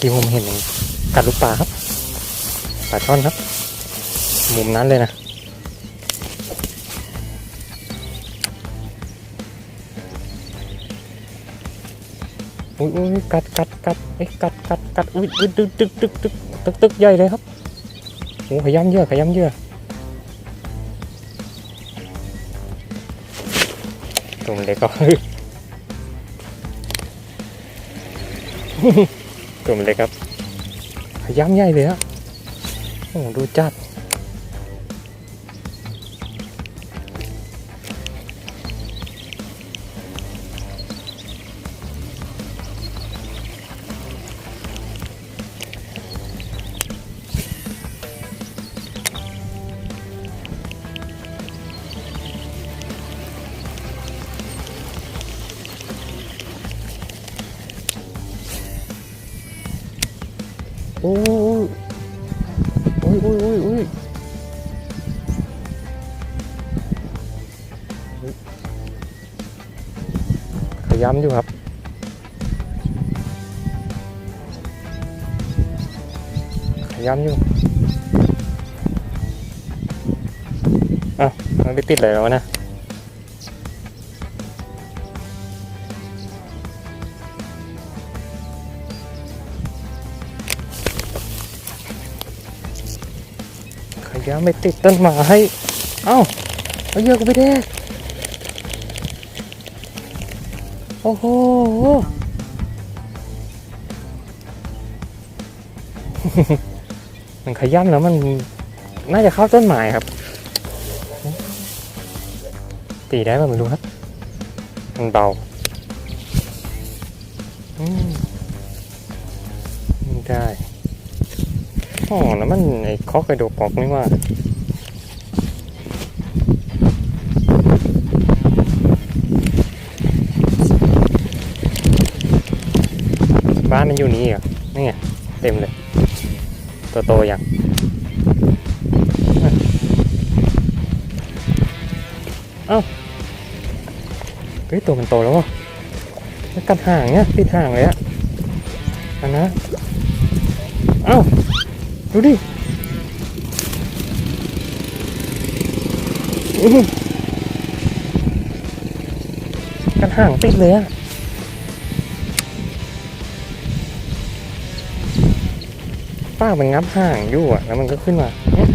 กี้ผมเห็นกัดลูกปลาครับปลาช่อนครับ มุมนั้นเลยนะอุ้ยอุ้ยกัดกัดกัดเอ้กัดกัดกัดอุ้ยอุ้ยตึกตึกตึกตึกตึกตึกใหญ่เลยครับโอ้ขย้ำเยอะขย้ำเยอะตัวมเล็กก็ ตัวมันเล็กครับ ขย้ำใหญ่เลยฮะโอ้ดูจัด โอ้ยโอ้ยโอ้ยโอ้ยโอ้ยขย้ำอยู่ครับขย้ำอยู่อะมันไปติดอะไรแล้วนะ ขย้ำไปติดต้นไม้เอ้าเอาเยอะกูไปแดกโอ้โหมันขย้ำแล้วมันน่าจะเข้าต้นไม้ครับ ตีได้ป่ะไม่รู้ครับมันเบาอืมได้ อ๋อแล้วมันไอ้คอกไกโดปอกนี่ว่าบ้านมันอยู่นี่เหรอนี่ไงเต็มเลย ตัวโตอย่างเอ้าเฮ้ยตัวมันโตแล้ววะมันกัดห่างเนี่ยติดห่างเลยอะอันนะ เอ้า ดูดิอือหือกันห่างติดเลยอะป้ามันงับห่างอยู่อะแล้วมันก็ขึ้นมาเนี่ย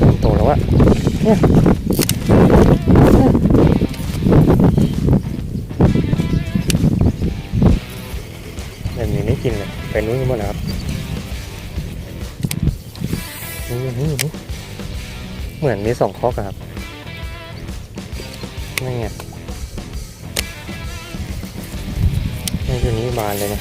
ตัวโตแล้วอะเนี่ยเนี่ยแบบนี้ไม่กินเลย ไปนู้นกันหมาแล้วครับนี่นี่เหมือนมีสองคอกอครับนี่ไงนี่อยู่นี่บานเลยนะ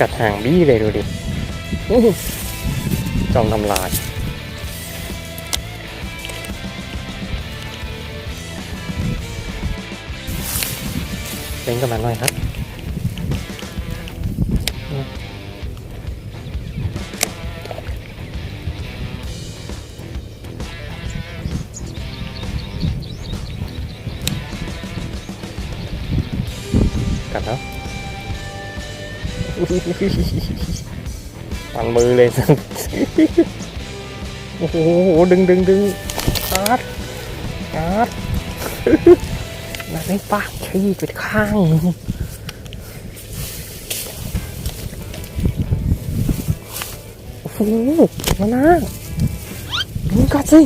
กัดหางบี้เลยดูดิจองทำลายเล่นกับมันหน่อยครับกัดแล้วปันมือเลยโอ้โหดึงดึงดึงอาร์ตอาร์ตนั่นไอ้ปากขี้ไปข้างหนึ่งโอ้โหมานะมึงกัดสิ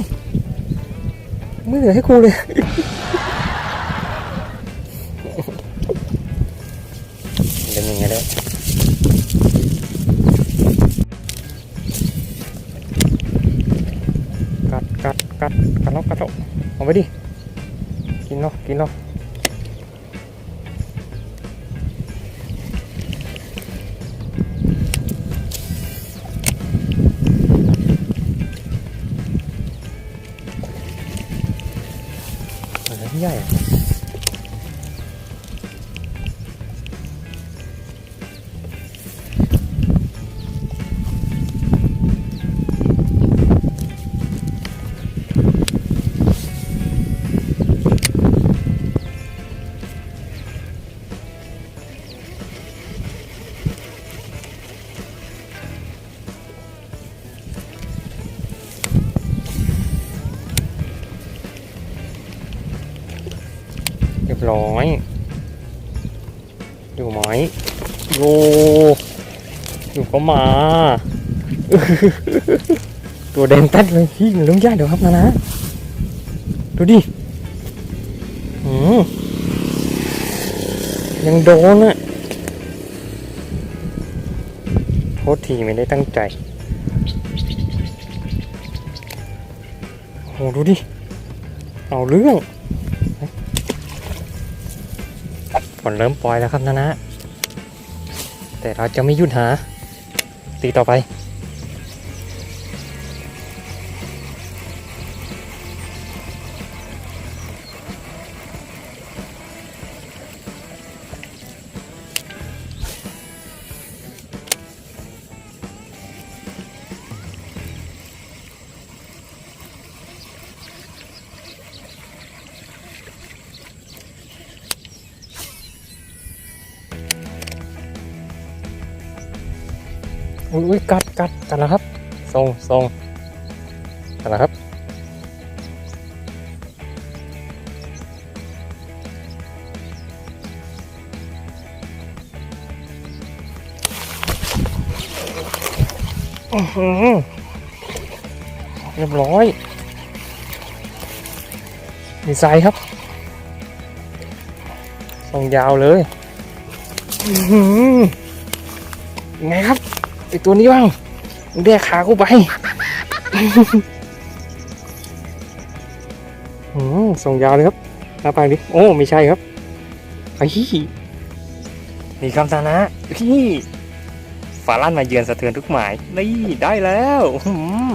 ไม่เหลือให้กูเลย กัดกัดกัดล็อกกัดล็อกเอาไปดิ กินเนาะกินเนาะใหญ่ ยบร้อย อยู่ไหมอยู่อยู่ก็มา ตัวแดงแป๊ดเลยพี่มันเรื่องยากเดี๋ยวครับนะนะ ดูดิยังโดนอะโทษทีไม่ได้ตั้งใจ โหดูดิ เอาเรื่อง ฝนเริ่มปล่อยแล้วครับนะนะ แต่เราจะไม่หยุดหา ตีต่อไป อุ้ยกัดกัดกัดแล้วครับทรงทรงกัดแล้วครับเรียบร้อย มีไซครับทรงยาวเลยยังไงครับ ไอตัวนี้บ้างมึงแดกขากูไปอืมส่งยาวเลยครับหน้าไปดิโอ้ไม่ใช่ครับไอ้มีคำตานะพี่ฝาลั่นมาเยือนสะเทือนทุกหมายนี่ได้แล้วอืม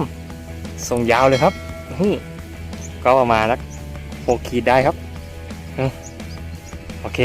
ส่งยาวเลยครับก็ประมาณนักโฟขีดได้ครับอืมโอเค